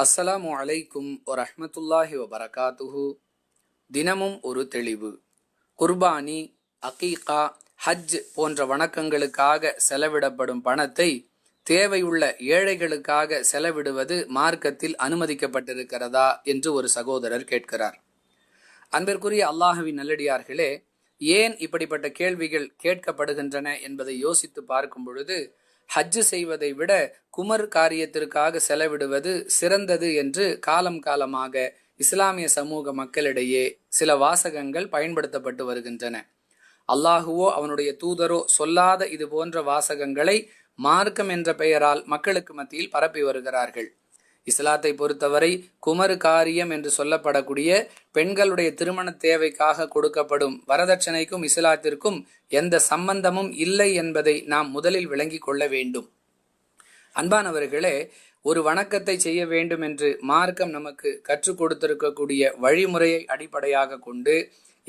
அஸ்ஸலாமு அலைக்கும் வரஹ்மத்துல்லாஹி வபரகாத்துஹு. தினமும் ஒரு தெளிவு. குர்பானி அகீகா ஹஜ் போன்ற வணக்கங்களுக்காக செலவிடப்படும் பணத்தை தேவையுள்ள ஏழைகளுக்காக செலவிடுவது மார்க்கத்தில் அனுமதிக்கப்பட்டிருக்கிறதா என்று ஒரு சகோதரர் கேட்கிறார். அன்பிற்குரிய அல்லாஹுவின் நல்லடியார்களே ஏன் இப்படிப்பட்ட கேள்விகள் கேட்கப்படுகின்றன என்பதை யோசித்து பார்க்கும் பொழுது ஹஜ்ஜு செய்வதை விட குமர் காரியத்திற்காக செலவிடுவது சிறந்தது என்று காலம் காலமாக இஸ்லாமிய சமூக மக்களிடையே சில வாசகங்கள் பயன்படுத்தப்பட்டு வருகின்றன. அல்லாஹுவோ அவனுடைய தூதரோ சொல்லாத இது போன்ற வாசகங்களை மார்க்கம் என்ற பெயரால் மக்களுக்கு மத்தியில் பரப்பி வருகிறார்கள். இஸ்லாத்தை பொறுத்தவரை குமரு காரியம் என்று சொல்லப்படக்கூடிய பெண்களுடைய திருமண தேவைக்காக கொடுக்கப்படும் வரதட்சணைக்கும் இஸ்லாத்திற்கும் எந்த சம்பந்தமும் இல்லை என்பதை நாம் முதலில் விளங்கிக் கொள்ள வேண்டும். அன்பானவர்களே ஒரு வணக்கத்தை செய்ய வேண்டும் என்று மார்க்கம் நமக்கு கற்றுக் கொடுத்திருக்கக்கூடிய வழிமுறையை அடிப்படையாக கொண்டு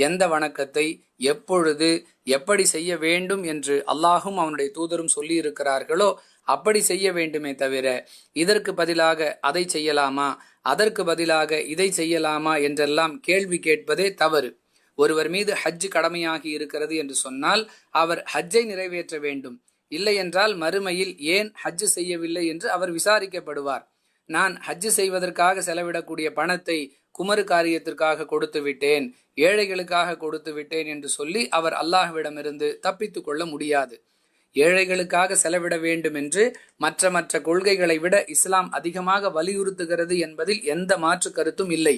எந்த வணக்கத்தை எப்பொழுது எப்படி செய்ய வேண்டும் என்று அல்லாஹும் அவனுடைய தூதரும் சொல்லி இருக்கிறார்களோ அப்படி செய்ய வேண்டுமே தவிர இதற்கு பதிலாக அதை செய்யலாமா அதற்கு பதிலாக இதை செய்யலாமா என்றெல்லாம் கேள்வி கேட்பதே தவறு. ஒருவர் மீது ஹஜ் கடமையாகி இருக்கிறது என்று சொன்னால் அவர் ஹஜ்ஜை நிறைவேற்ற வேண்டும். இல்லை என்றால் மறுமையில் ஏன் ஹஜ்ஜு செய்யவில்லை என்று அவர் விசாரிக்கப்படுவார். நான் ஹஜ்ஜு செய்வதற்காக செலவிடக்கூடிய பணத்தை குமரு காரியத்திற்காக கொடுத்து விட்டேன் ஏழைகளுக்காக கொடுத்து விட்டேன் என்று சொல்லி அவர் அல்லாஹ்விடமிருந்து தப்பித்து கொள்ள முடியாது. ஏழைகளுக்காக செலவிட வேண்டும் என்று மற்ற மற்ற கொள்கைகளை விட இஸ்லாம் அதிகமாக வலியுறுத்துகிறது என்பதில் எந்த மாற்று கருத்தும் இல்லை.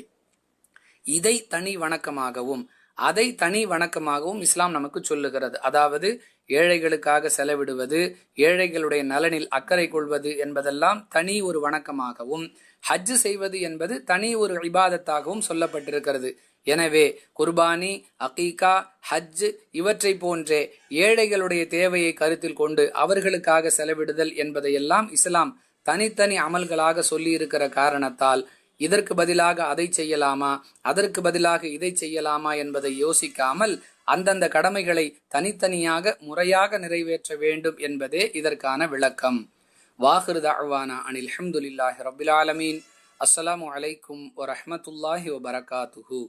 இதை தனி வணக்கமாகவும் அதை தனி வணக்கமாகவும் இஸ்லாம் நமக்கு சொல்லுகிறது. அதாவது ஏழைகளுக்காக செலவிடுவது ஏழைகளுடைய நலனில் அக்கறை கொள்வது என்பதெல்லாம் தனி ஒரு வணக்கமாகவும் ஹஜ் செய்வது என்பது தனி ஒரு இபாதத்தாகவும் சொல்லப்பட்டிருக்கிறது. எனவே குர்பானி அகீகா ஹஜ் இவற்றை போன்றே ஏழைகளுடைய தேவையை கருத்தில் கொண்டு அவர்களுக்காக செலவிடுதல் என்பதையெல்லாம் இஸ்லாம் தனித்தனி அமல்களாக சொல்லியிருக்கிற காரணத்தால் இதற்கு பதிலாக அதை செய்யலாமா? அதற்கு பதிலாக இதை செய்யலாமா என்பதை யோசிக்காமல் அந்தந்த கடமைகளை தனித்தனியாக முறையாக நிறைவேற்ற வேண்டும் என்பதே இதற்கான விளக்கம். வாஹிரு தாழ்வானா அனில் அஹமதுல்லாஹி ரபுல் ஆலமீன். அஸ்ஸலாமு அலைக்கும் வரஹமத்துல்லாஹி வபரகாத்துஹூ.